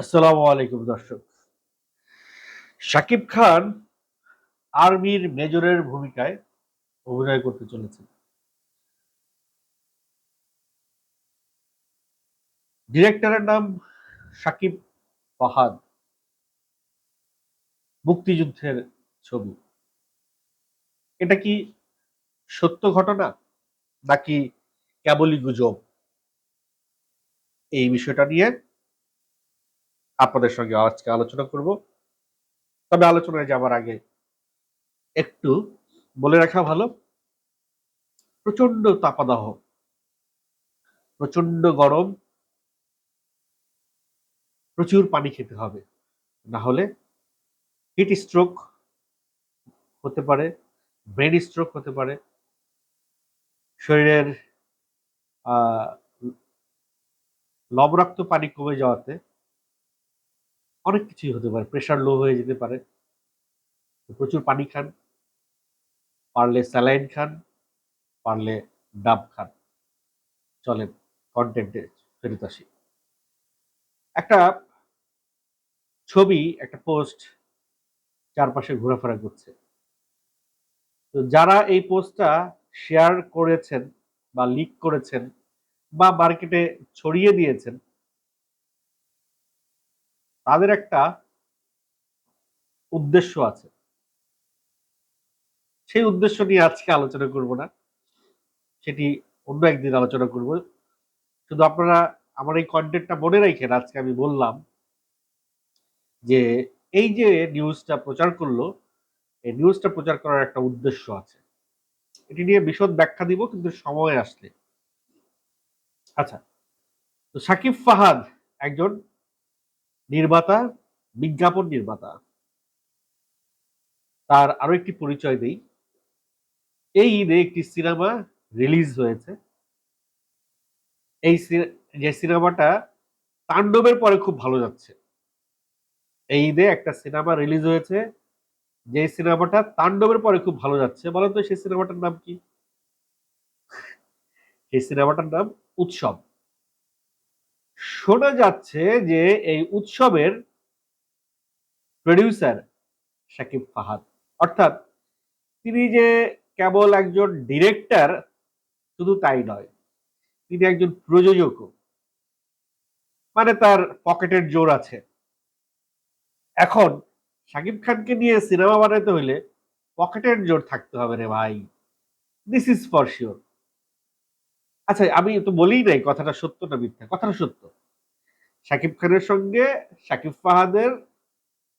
আসসালামু আলাইকুম, দর্শক। শাকিব খান আর্মির মেজরের ভূমিকায় অভিনয় করতে চলেছেন। ডিরেক্টরের নাম শাকিব ফাহাদ মুক্তিযুদ্ধের ছবি। এটা কি সত্য ঘটনা নাকি কেবলই গুজব? এই বিষয়টা নিয়ে আপনাদের সঙ্গে আজকে আলোচনা করব। তবে আলোচনায় যাবার আগে একটু বলে রাখা ভালো প্রচণ্ড তাপাদাহ প্রচণ্ড গরম, প্রচুর পানি খেতে হবে। না হলে হিট স্ট্রোক হতে পারে ব্রেন স্ট্রোক হতে পারে, শরীরের লবরাক্ত পানি কমে যাওয়াতে অনেক কিছুই হতে পারে প্রেশার লো হয়ে যেতে পারে। প্রচুর পানি খান, পারলে স্যালাইন খান, পারলে ডাব খান। চলেন কন্টেন্টে ফেরত আসি। একটা ছবি, একটা পোস্ট চারপাশে ঘোরাফেরা করছে। তো যারা এই পোস্টটা শেয়ার করেছেন বা লিক করেছেন বা মার্কেটে ছড়িয়ে দিয়েছেন তাদের একটা উদ্দেশ্য আছে। সেই উদ্দেশ্য নিয়ে আজকে আলোচনা করব না। সেটি অন্য একদিন আলোচনা করব। শুধু আপনারা আমার এই কন্টেন্টটা মনে রাখেন, আজকে আমি বললাম যে এই যে নিউজটা প্রচার করল, এই নিউজটা প্রচার করার একটা উদ্দেশ্য আছে। এটি নিয়ে বিশদ ব্যাখ্যা দিব, কিন্তু সময় আসলে। আচ্ছা তো সাকিব ফাহাদ একজন নির্মাতা, বিজ্ঞাপন নির্মাতা। তার আরও একটি পরিচয় দেই। এই ঈদে একটি সিনেমা রিলিজ হয়েছে। এই যে সিনেমাটা তাণ্ডবের পরে খুব ভালো যাচ্ছে। এই ঈদে একটা সিনেমা রিলিজ হয়েছে। যে সিনেমাটা তাণ্ডবের পরে খুব ভালো যাচ্ছে। বলেন তো সেই সিনেমাটার নাম কি? সেই সিনেমাটার নাম উৎসব। শোনা যাচ্ছে যে এই উৎসবের প্রডিউসার শাকিব ফাহাদ। অর্থাৎ তিনি যে কেবল একজন ডিরেক্টর শুধু তাই নয়, তিনি একজন প্রযোজকও। মানে তার পকেটের জোর আছে। এখন শাকিব খানকে নিয়ে সিনেমা বানাতে হইলে পকেটের জোর থাকতে হবে রে ভাই। দিস ইজ ফর শিওর আচ্ছা আমি তো বলি নাই কথাটা সত্য না মিথ্যা? কথাটা সত্য। শাকিব খানের সঙ্গে শাকিব ফাহাদের,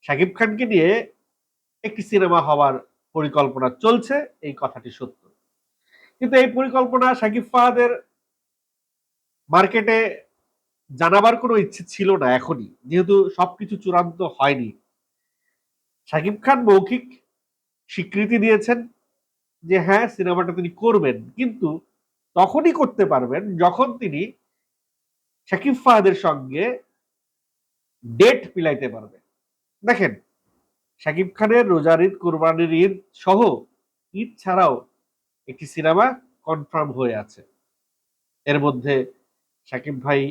শাকিব খানকে নিয়ে একটি সিনেমা হওয়ার পরিকল্পনা চলছে, এই কথাটি সত্য। কিন্তু এই পরিকল্পনা শাকিব ফাহাদের মার্কেটে জানাবার কোনো ইচ্ছে ছিল না এখনই। যেহেতু সবকিছু চূড়ান্ত হয়নি। শাকিব খান মৌখিক স্বীকৃতি দিয়েছেন যে হ্যাঁ সিনেমাটা তিনি করবেন। কিন্তু তখনই করতে পারবেন যখন তিনি শাকিব ফাহাদের সঙ্গে ডেট মিলাইতে পারবে। দেখেন, শাকিব খানের রোজার ঈদ, কোরবানির ঈদ সহ ঈদ ছাড়াও একটি সিনেমা কনফার্ম হয়ে আছে। এর মধ্যে শাকিব ভাই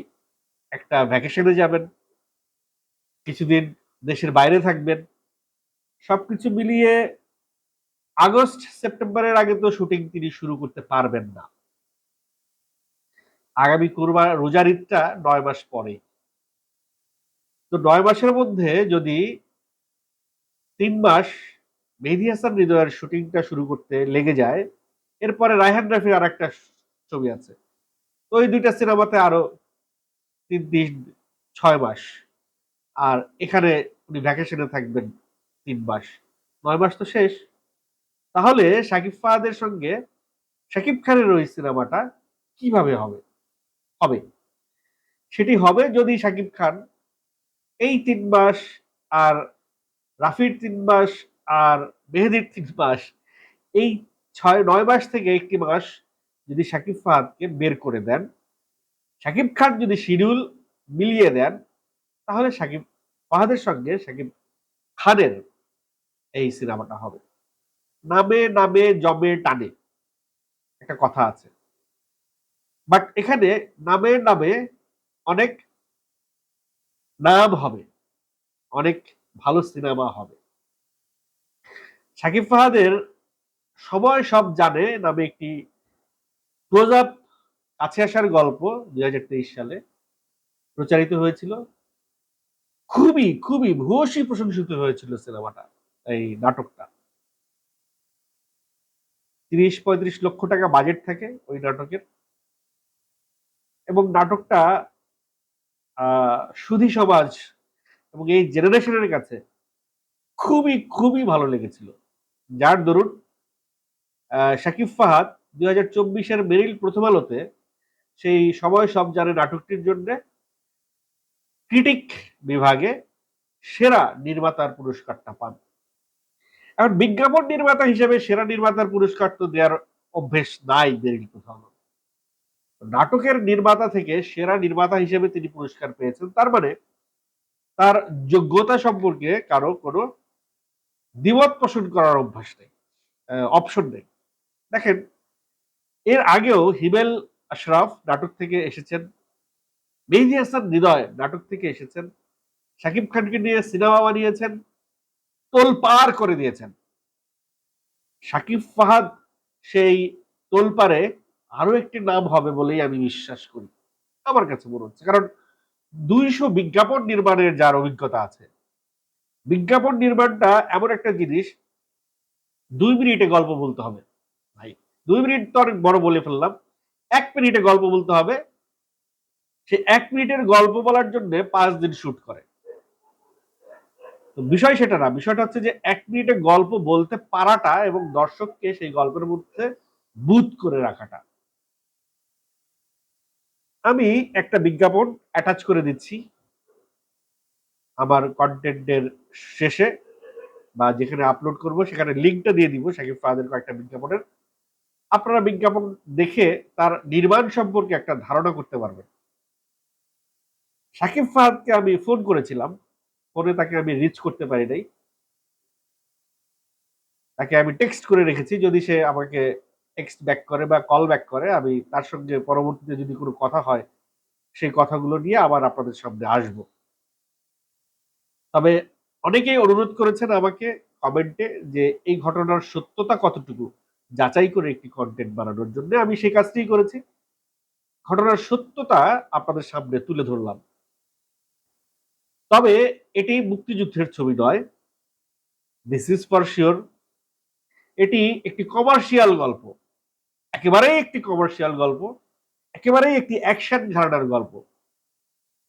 একটা ভ্যাকেশনে যাবেন, কিছুদিন দেশের বাইরে থাকবেন, সবকিছু মিলিয়ে আগস্ট, সেপ্টেম্বরের আগে তো শুটিং তিনি শুরু করতে পারবেন না। আগামী কোরবান রোজার ঈদটা নয় মাস পরে তো নয় মাসের মধ্যে যদি তিন মাস মেহেদি হাসান হৃদয়ের শুটিংটা শুরু করতে লেগে যায়, এরপরে রায়হান রাফির আর একটা ছবি আছে। তো ওই দুইটা সিনেমাতে আরও তিন দিন ছয় মাস। আর এখানে উনি ভ্যাকেশনে থাকবেন তিন মাস। নয় মাস তো শেষ। তাহলে শাকিব ফাহাদের সঙ্গে শাকিব খানের ওই সিনেমাটা কীভাবে হবে? হবে। সেটি হবে যদি শাকিব খান এই তিন মাস আর রাফির তিন মাস আর মেহেদির তিন মাস এই ছয়, নয় মাস থেকে একটি মাস যদি শাকিব ফাহাদকে বের করে দেন শাকিব খান যদি শিডিউল মিলিয়ে দেন, তাহলে সাকিব ফাহাদের সঙ্গে শাকিব খানের এই সিনেমাটা হবে। নামে নামে, জমে, টানে। একটা কথা আছে। বাট এখানে নামে নামে অনেক নাম হবে। অনেক ভালো সিনেমা হবে। শাকিব ফাহাদের সময় সব জানে নামে একটি ক্লোজ আপ কাছে আসার গল্প দুই হাজার তেইশ সালে প্রচারিত হয়েছিল। খুবই খুবই ভূয়সী প্রশংসিত হয়েছিল সিনেমাটা, এই নাটকটা। তিরিশ পঁয়ত্রিশ লক্ষ টাকা বাজেট থাকে ওই নাটকের। এবং নাটকটা সুধী সমাজ এবং এই জেনারেশনের কাছে খুবই খুবই ভালো লেগেছিল। যার দরুন শাকিব ফাহাদ দুই হাজার চব্বিশের মেরিল প্রথম আলোতে সেই সময় সব জানে নাটকটির জন্য ক্রিটিক বিভাগে সেরা নির্মাতার পুরস্কারটা পান। এখন বিজ্ঞাপন নির্মাতা হিসেবে সেরা নির্মাতার পুরস্কার তো দেওয়ার অভ্যেস নাই মেরিল প্রথম নাটকের নির্মাতা থেকে সেরা নির্মাতা হিসেবে তিনি পুরস্কার পেয়েছেন। তার মানে তার যোগ্যতা সম্পর্কে কারও কোনো দ্বিমত পোষণ করার অভ্যাস নেই অপশন নেই। দেখেন, এর আগেও হিমেল আশরাফ নাটক থেকে এসেছেন, মেহেদি হাসান হৃদয় নাটক থেকে এসেছেন, শাকিব খানকে নিয়ে সিনেমা বানিয়েছেন তোল পার করে দিয়েছেন। শাকিব ফাহাদ সেই তোলপারে আরও একটি নাম হবে বলেই আমি বিশ্বাস করি। আমার কাছে মনে হচ্ছে। কারণ দুইশো বিজ্ঞাপন নির্মাণের যার অভিজ্ঞতা আছে, বিজ্ঞাপন নির্মাণটা এমন একটা জিনিস, দুই মিনিটে গল্প বলতে হবে। ভাই, দুই মিনিট তো অনেক বড় বলে ফেললাম। এক মিনিটে গল্প বলতে হবে। সে এক মিনিটের গল্প বলার জন্য পাঁচ দিন শুট করে। তো বিষয় সেটা না, বিষয়টা হচ্ছে যে এক মিনিটে গল্প বলতে পারাটা এবং দর্শককে সেই গল্পের মধ্যে বুথ করে রাখাটা। আমি একটা বিজ্ঞাপন অ্যাটাচ করে দিচ্ছি আমার কন্টেন্টের শেষে বা যেখানে আপলোড করব, সেখানে লিঙ্কটা দিয়ে দিব শাকিব ফাহাদের কয়েকটা বিজ্ঞাপনের। আপনারা বিজ্ঞাপন দেখে তার নির্মাণ সম্পর্কে একটা ধারণা করতে পারবেন। সাকিব ফাহাদকে আমি ফোন করেছিলাম ফোনে তাকে আমি রিচ করতে পারি নাই। তাকে আমি টেক্সট করে রেখেছি, যদি সে আমাকে টেক্সট ব্যাক করে বা কল ব্যাক করে, আমি তার সঙ্গে পরবর্তীতে যদি কোনো কথা হয়, সেই কথাগুলো নিয়ে আবার আপনাদের সামনে আসব। তবে অনেকেই অনুরোধ করেছেন আমাকে কমেন্টে যে এই ঘটনার সত্যতা কতটুকু, যাচাই করে একটি কন্টেন্ট বানানোর জন্য। আমি সেই কাজটি করেছি। ঘটনার সত্যতা আপনাদের সামনে তুলে ধরলাম। তবে এটি মুক্তিযুদ্ধের ছবি নয়। দিস ইজ ফর শিওর এটি একটি কমার্শিয়াল গল্প। একেবারেই একটি কমার্শিয়াল গল্প, একেবারেই একটি অ্যাকশন ঘরানার গল্প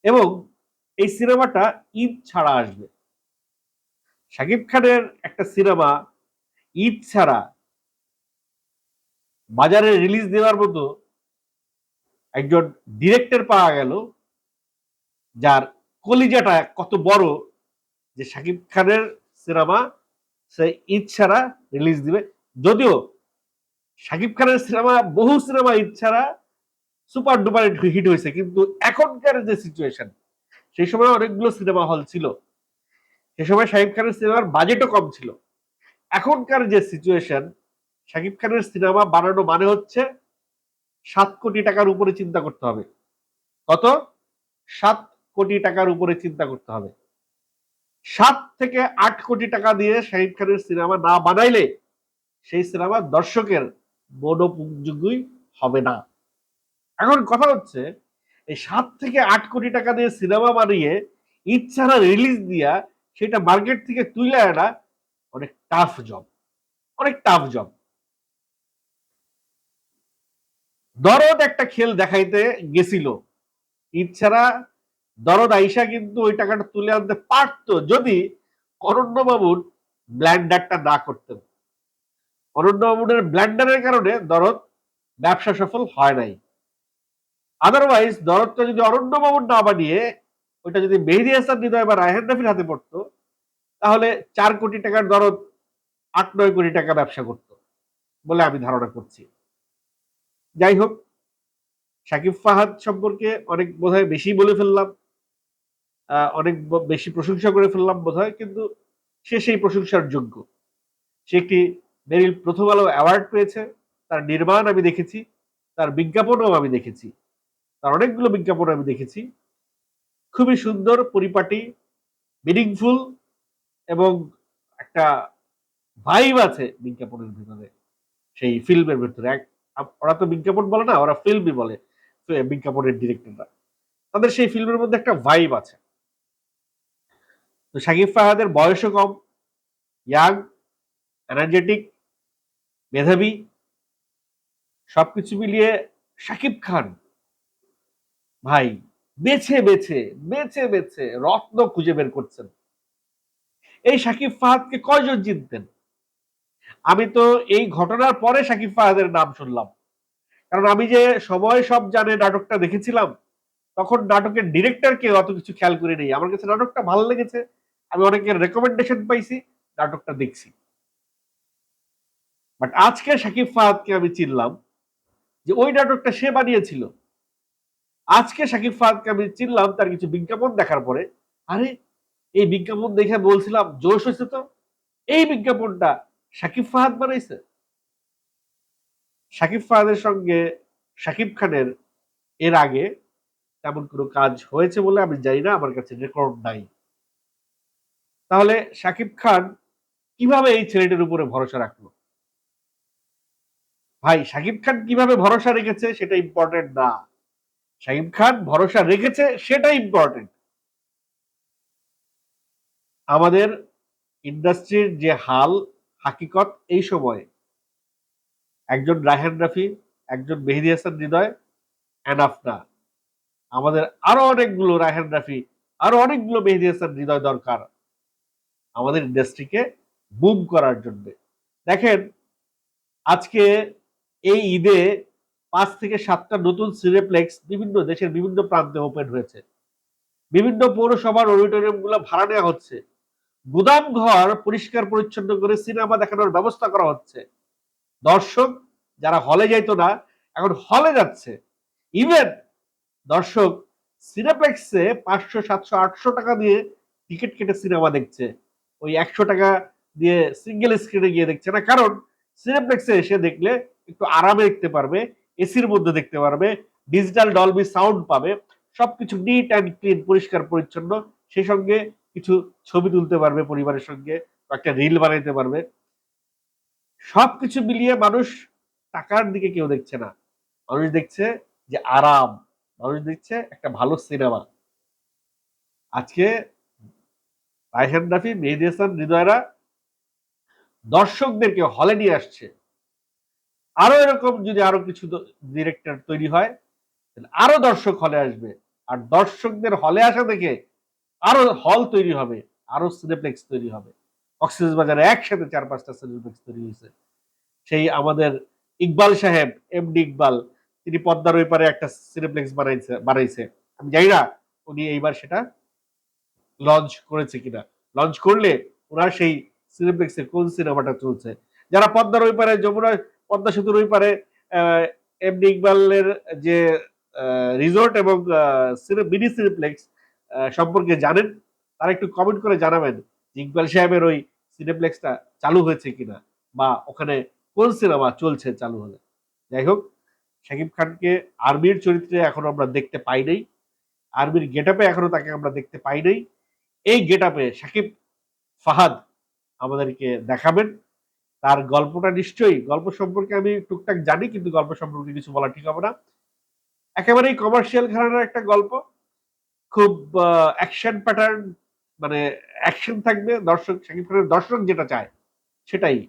এবং এই সিনেমাটা ঈদ ছাড়া আসবে। শাকিব খানের একটা সিনেমা ঈদ ছাড়া বাজারে রিলিজ দেওয়ার মতো একজন ডিরেক্টর পাওয়া গেল, যার কলিজাটা কত বড় যে শাকিব খানের সিনেমা সে ঈদ ছাড়া রিলিজ দিবে। যদিও শাকিব খানের সিনেমা, বহু সিনেমা ছাড়া সুপার ডুপার হিট হয়েছে। কিন্তু এখনকার যে সিচুয়েশন সেই সময় অনেকগুলো সিনেমা হল ছিল। সে সময় শাকিব খানের সিনেমার বাজেটও কম ছিল। এখনকার যে সিচুয়েশন শাকিব খানের সিনেমা বানানো মানে হচ্ছে সাত কোটি টাকার উপরে চিন্তা করতে হবে। কত? সাত কোটি টাকার উপরে চিন্তা করতে হবে। সাত থেকে আট কোটি টাকা দিয়ে শাহিদ খানের সিনেমা না বানাইলে সেই সিনেমা দর্শকের মনোপুঞ্জই হবে না। এখন কথা হচ্ছে, এই সাত থেকে আট কোটি টাকা দিয়ে সিনেমা বানিয়ে ইচ্ছারা রিলিজ দিয়া সেটা মার্কেট থেকে তুলে আনা অনেক টাফ জব অনেক টাফ জব দরদ একটা খেল দেখাইতে গেছিল। ইচ্ছারা দরদ আইসা কিন্তু ওই টাকাটা তুলে আনতে পারত যদি অরণ্যবাবুর ব্ল্যান্ডারটা না করতেন। অরণ্যবাবুর ব্ল্যান্ডারের কারণে দরদ ব্যবসা সফল হয় নাই। আদারওয়াইজ দরদটা যদি অরণ্যবাবুর না বানিয়ে, ওইটা যদি মেহেদি হাসান, হৃদয় বা রায়হান রাফির হাতে পড়তো, তাহলে চার কোটি টাকার দরদ আট, নয় কোটি টাকা ব্যবসা করত বলে আমি ধারণা করছি। যাই হোক, শাকিব ফাহাদ সম্পর্কে অনেক বোধহয় বেশি বলে ফেললাম অনেক বেশি প্রশংসা করে ফেললাম বোধ কিন্তু সে সেই প্রশংসার যোগ্য। সে একটি মেরিল প্রথম আলো অ্যাওয়ার্ড পেয়েছে, তার নির্মাণ আমি দেখেছি, তার বিজ্ঞাপনও আমি দেখেছি, তার অনেকগুলো বিজ্ঞাপন আমি দেখেছি। খুবই সুন্দর, পরিপাটি মিনিংফুল এবং একটা ভাইব আছে বিজ্ঞাপনের ভিতরে, সেই ফিল্মের ভিতরে। এক, ওরা তো বিজ্ঞাপন বলে না, ওরা ফিল্মই বলে বিজ্ঞাপনের ডিরেক্টররা তাদের সেই ফিল্মের মধ্যে একটা ভাইব আছে। তো শাকিব ফাহাদের বয়সও কম ইয়াং এনার্জেটিক মেধাবী, সবকিছু মিলিয়ে শাকিব খান, ভাই, বেছে বেছে বেছে বেছে রত্ন খুঁজে বের করছেন। এই শাকিব ফাহাদকে কয়জন চিনতেন? আমি তো এই ঘটনার পরে শাকিব ফাহাদের নাম শুনলাম। কারণ আমি যে সময় সব জানে নাটকটা দেখেছিলাম, তখন নাটকের ডিরেক্টর ডিরেক্টরকে অত কিছু খেয়াল করে নেই আমার কাছে নাটকটা ভালো লেগেছে, আমি অনেকের রেকমেন্ডেশন পাইছি, নাটকটা দেখছি। বাট আজকে সাকিব ফাহাদকে আমি চিনলাম যে ওই নাটকটা সে বানিয়েছিল। আজকে সাকিব ফাহাদকে আমি চিনলাম তার কিছু বিজ্ঞাপন দেখার পরে। আরে, এই বিজ্ঞাপন দেখে বলছিলাম, জোশ হয়েছে তো? এই বিজ্ঞাপনটা শাকিব ফাহাদ বানাইছে। শাকিব ফাহাদের সঙ্গে সাকিব খানের এর আগে তেমন কোনো কাজ হয়েছে বলে আমি জানি না, আমার কাছে রেকর্ড নাই। তাহলে সাকিব খান কীভাবে এই ছেলেটির উপরে ভরসা রাখল? ভাই, শাকিব খান কীভাবে ভরসা রেখেছে সেটা ইম্পর্টেন্ট না। শাকিব খান ভরসা রেখেছে সেটা ইম্পর্টেন্ট আমাদের ইন্ডাস্ট্রির যে হাল, হাকিকত, এই সময়ে একজন রায়হান রাফি, একজন মেহেদি হাসান হৃদয় এনাফ না। আমাদের আরও অনেকগুলো রায়হান রাফি, আরও অনেকগুলো মেহেদি হাসান হৃদয় দরকার আমাদের ইন্ডাস্ট্রিকে বুম করার জন্য। দেখেন, আজকে এই ঈদে পাঁচ থেকে সাতটা নতুন সিনেপ্লেক্স বিভিন্ন দেশের বিভিন্ন প্রান্তে ওপেন হয়েছে। বিভিন্ন পৌরসভার অডিটোরিয়ামগুলো ভাড়া নেওয়া হচ্ছে। গুদাম ঘর পরিষ্কার পরিচ্ছন্ন করে সিনেমা দেখানোর ব্যবস্থা করা হচ্ছে। দর্শক, যারা হলে যাইতো না, এখন হলে যাচ্ছে। ইভেন দর্শক সিনেপ্লেক্সে পাঁচশো, সাতশো, আটশো টাকা দিয়ে টিকিট কেটে সিনেমা দেখছে। ওই একশো টাকা দিয়ে সিঙ্গেল স্ক্রিনে গিয়ে দেখছে না। কারণ সিনেপ্লেক্সে এসে দেখলে একটু আরামে দেখতে পারবে এসির মধ্যে দেখতে পারবে ডিজিটাল ডলবি সাউন্ড পাবে, সবকিছু নিট অ্যান্ড ক্লিন পরিষ্কার, পরিচ্ছন্ন, সেই সঙ্গে কিছু ছবি তুলতে পারবে পরিবারের সঙ্গে একটা রিল বানাইতে পারবে। সবকিছু মিলিয়ে মানুষ টাকার দিকে কেউ দেখছে না। মানুষ দেখছে যে আরাম, মানুষ দেখছে একটা ভালো সিনেমা আজকে রায়হান রাফি, মেহেদি হাসান, হৃদয়রা দর্শকদেরকে হলে নিয়ে আসছে। আরও এরকম যদি আরও কিছু ডিরেক্টর তৈরি হয় আরও দর্শক হলে আসবে। আর দর্শকদের হলে আসা দেখে আরও হল তৈরি হবে, আরও সিনেপ্লেক্স তৈরি হবে। অক্সিজেন বাজারে একসাথে চার পাঁচটা সিনেপ্লেক্স তৈরি হয়েছে। সেই আমাদের ইকবাল সাহেব এমডি ইকবাল, তিনি পদ্মার ওই পারে একটা সিনেপ্লেক্স বানাইছে বানাইছে। আমি জানি না উনি এইবার সেটা লঞ্চ করেছে কিনা। লঞ্চ করলে ওনার সেই সিনেপ্লেক্সে কোন সিনেমাটা চলছে? যারা পদ্মার ওই পারে যমুনা পদ্মা সেতুর ওই পারে এমডি ইকবালের যে রিসোর্ট এবং মিনি সিনেপ্লেক্স সম্পর্কে জানেন, তারা একটু কমেন্ট করে জানাবেন ইকবাল সাহেবের ওই সিনেপ্লেক্সটা চালু হয়েছে কিনা বা ওখানে কোন সিনেমা চলছে চালু হলে। যাই হোক, শাকিব খানকে আর্মির চরিত্রে এখনও আমরা দেখতে পাই নাই আর্মির গেট আপে এখনও তাকে আমরা দেখতে পাই নাই। এই গেট আপে শাকিব ফাহাদ আমাদেরকে দেখাবেন। তার গল্পটা নিশ্চয়ই, গল্প সম্পর্কে আমি টুকটাক জানি, কিন্তু গল্প সম্পর্কে কিছু বলা ঠিক হবে না। একেবারেই কমার্শিয়াল ঘরানার একটা গল্প। খুব অ্যাকশন প্যাটার্ন মানে অ্যাকশন থাকবে, দর্শক, শাকিব খানের দর্শক যেটা চায়, সেটাই।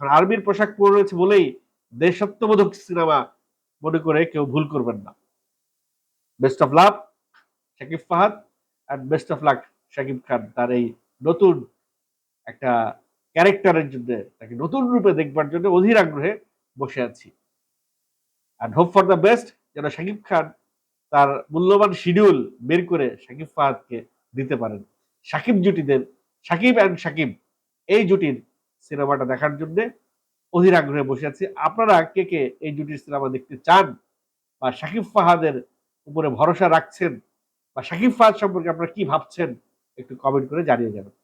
আর্মির পোশাক পরে রয়েছে বলেই দেশাত্মবোধক সিনেমা মনে করে কেউ ভুল করবেন না। Best of love Shakib Fahad and best of luck Shakib Khan, তার এই নতুন একটা ক্যারেক্টারের জন্য তাকে নতুন রূপে দেখবার জন্য অধীর আগ্রহে বসে আছি। And hope for the best যেন শাকিব খান তার মূল্যবান শিডিউল বের করে শাকিব ফাহাদকে দিতে পারেন। শাকিব জুটিদের সাকিব অ্যান্ড শাকিব, এই জুটির সিনেমাটা দেখার জন্য অধীর আগ্রহে বসে আছি। আপনারা কে কে এই জুটির সিনেমা দেখতে চান বা শাকিব ফাহাদের উপরে ভরসা রাখছেন বা শাকিব ফাহাদ সম্পর্কে আপনারা কি ভাবছেন, একটু কমেন্ট করে জানিয়ে যাবেন